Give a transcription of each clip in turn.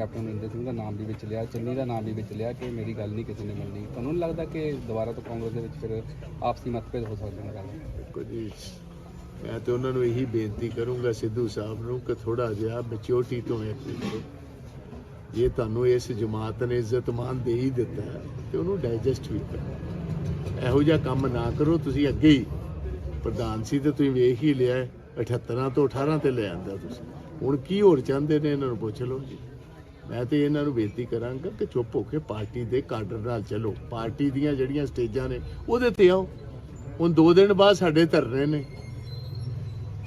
Captain Amarinder Singh ਦਾ ਨਾਮ ਵੀ ਵਿੱਚ ਲਿਆ, ਚੰਨੀ ਦਾ ਨਾਮ ਵੀ ਵਿੱਚ ਲਿਆ ਕਿ ਮੇਰੀ ਗੱਲ ਨਹੀਂ ਕਿਸੇ ਨੇ ਮੰਨੀ। ਤੁਹਾਨੂੰ ਨਹੀਂ ਲੱਗਦਾ ਕਿ ਦੁਬਾਰਾ ਤੋਂ ਕਾਂਗਰਸ ਦੇ ਵਿੱਚ ਫਿਰ ਆਪਸੀ ਮਤਭੇਦ ਹੋ ਸਕਦੇ ਨੇ ਗੱਲ ਜੀ, ਮੈਂ ਤੇ ਉਹਨਾਂ ਨੂੰ ਇਹੀ ਬੇਨਤੀ ਕਰੂੰਗਾ ਸਿੱਧੂ ਸਾਹਿਬ ਨੂੰ ਕਿ ਥੋੜਾ ਜਿਹਾ ਮੈਚਿਓਰਟੀ ਤੋਂ ਐਕਟ ਕਰੋ ਜੇ ਤੁਹਾਨੂੰ ਇਸ ਜਮਾਤ ਨੇ ਇੱਜ਼ਤ ਦੇ ਹੀ ਦਿੱਤਾ ਤੇ ਉਹਨੂੰ ਡਾਈਜੈਸਟ ਵੀ ਕਰੋ। ਇਹੋ ਜਿਹਾ ਕੰਮ ਨਾ ਕਰੋ, ਤੁਸੀਂ ਅੱਗੇ ਹੀ ਪ੍ਰਧਾਨ ਸੀ ਤੇ ਤੁਸੀਂ ਵੇਖ ਹੀ ਲਿਆ 78 ਤੋਂ 18 ਤੇ ਲੈ ਆਂਦਾ ਤੁਸੀਂ। ਹੁਣ ਕੀ ਹੋਰ ਚਾਹੁੰਦੇ ਨੇ, ਇਹਨਾਂ ਨੂੰ ਪੁੱਛ ਲਓ ਜੀ। ਮੈਂ ਤੇ ਇਹਨਾਂ ਨੂੰ ਬੇਨਤੀ ਕਰਾਂਗਾ ਕਿ ਚੁੱਪ ਹੋ ਕੇ ਪਾਰਟੀ ਦੇ ਕਾਡਰ ਨਾਲ ਚੱਲੋ। ਪਾਰਟੀ ਦੀਆਂ ਜਿਹੜੀਆਂ ਸਟੇਜਾਂ ਨੇ, ਉਹਦੇ ਤੇ ਆਓ। ਹੁਣ 2 ਦਿਨ ਬਾਅਦ ਸਾਡੇ ਧਰਨੇ ਨੇ।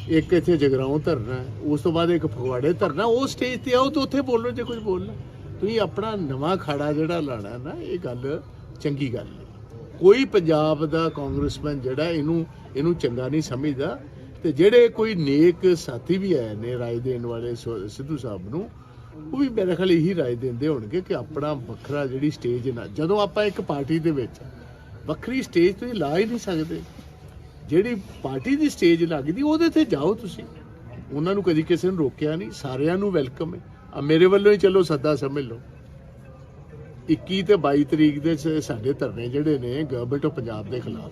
ਇੱਕ ਇੱਥੇ ਜਗਰਾਉਂ ਧਰਨਾ ਉਸ ਤੋਂ ਬਾਅਦ ਇੱਕ ਫਗਵਾੜੇ ਧਰਨਾ ਉਹ ਸਟੇਜ ਤੇ ਆਓ ਤੇ ਉੱਥੇ ਬੋਲੋ ਜੇ ਕੁਝ ਬੋਲਣਾ ਤੁਸੀਂ ਆਪਣਾ ਨਵਾਂ ਖਾੜਾ ਜਿਹੜਾ ਲਾਣਾ ਨਾ, ਇਹ ਗੱਲ ਚੰਗੀ ਗੱਲ ਨਹੀਂ ਕੋਈ ਪੰਜਾਬ ਦਾ ਕਾਂਗਰਸਮੈਨ ਜਿਹੜਾ ਇਹਨੂੰ ਇਹਨੂੰ ਚੰਗਾ ਨਹੀਂ ਸਮਝਦਾ। ਤੇ ਜਿਹੜੇ ਕੋਈ ਨੇਕ ਸਾਥੀ ਵੀ ਆਏ ਨੇ ਰਾਏ ਦੇਣ ਵਾਲੇ ਸਿੱਧੂ ਸਾਹਿਬ ਨੂੰ ਉਹ ਵੀ ਮੇਰੇ ਖਿਆਲ ਇਹੀ ਰਾਏ ਦਿੰਦੇ ਹੋਣਗੇ ਕਿ ਆਪਣਾ ਵੱਖਰਾ ਜਿਹੜੀ ਸਟੇਜ ਨਾ, ਜਦੋਂ ਆਪਾਂ ਇੱਕ ਪਾਰਟੀ ਦੇ ਵਿੱਚ ਵੱਖਰੀ ਸਟੇਜ ਤੁਸੀਂ ਲਾ ਹੀ ਨਹੀਂ ਸਕਦੇ। ਜਿਹੜੀ ਪਾਰਟੀ ਦੀ ਸਟੇਜ ਲੱਗਦੀ, ਉਹਦੇ ਤੇ ਜਾਓ ਤੁਸੀਂ। ਉਹਨਾਂ ਨੂੰ ਕਦੀ ਕਿਸੇ ਨੂੰ ਰੋਕਿਆ ਨਹੀਂ, ਸਾਰਿਆਂ ਨੂੰ ਵੈਲਕਮ ਹੈ ਆ ਮੇਰੇ ਵੱਲੋਂ ਹੀ ਚਲੋ, ਸੱਦਾ ਸਮਝ ਲਓ। 21 ਤੇ 22 ਤਰੀਕ ਦੇ ਸਾਡੇ ਧਰਨੇ ਜਿਹੜੇ ਨੇ ਗਵਰਨਮੈਂਟ ਆਫ ਪੰਜਾਬ ਦੇ ਖਿਲਾਫ।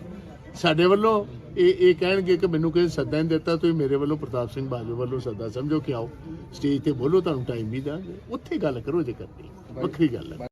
ਸਾਡੇ ਵੱਲੋਂ ਇਹ ਇਹ ਕਹਿਣਗੇ ਕਿ ਮੈਨੂੰ ਕਿਸੇ ਸੱਦਾ ਨਹੀਂ ਦਿੱਤਾ ਤੁਸੀਂ ਮੇਰੇ ਵੱਲੋਂ ਪ੍ਰਤਾਪ ਸਿੰਘ ਬਾਜੂ ਵੱਲੋਂ ਸੱਦਾ ਸਮਝੋ ਕਿ ਆਓ ਸਟੇਜ ਤੇ ਬੋਲੋ ਤੁਹਾਨੂੰ ਟਾਈਮ ਵੀ ਦਾਂਗੇ ਉੱਥੇ ਗੱਲ ਕਰੋ ਜੇ ਕਰਨੀ ਵੱਖਰੀ ਗੱਲ ਹੈ।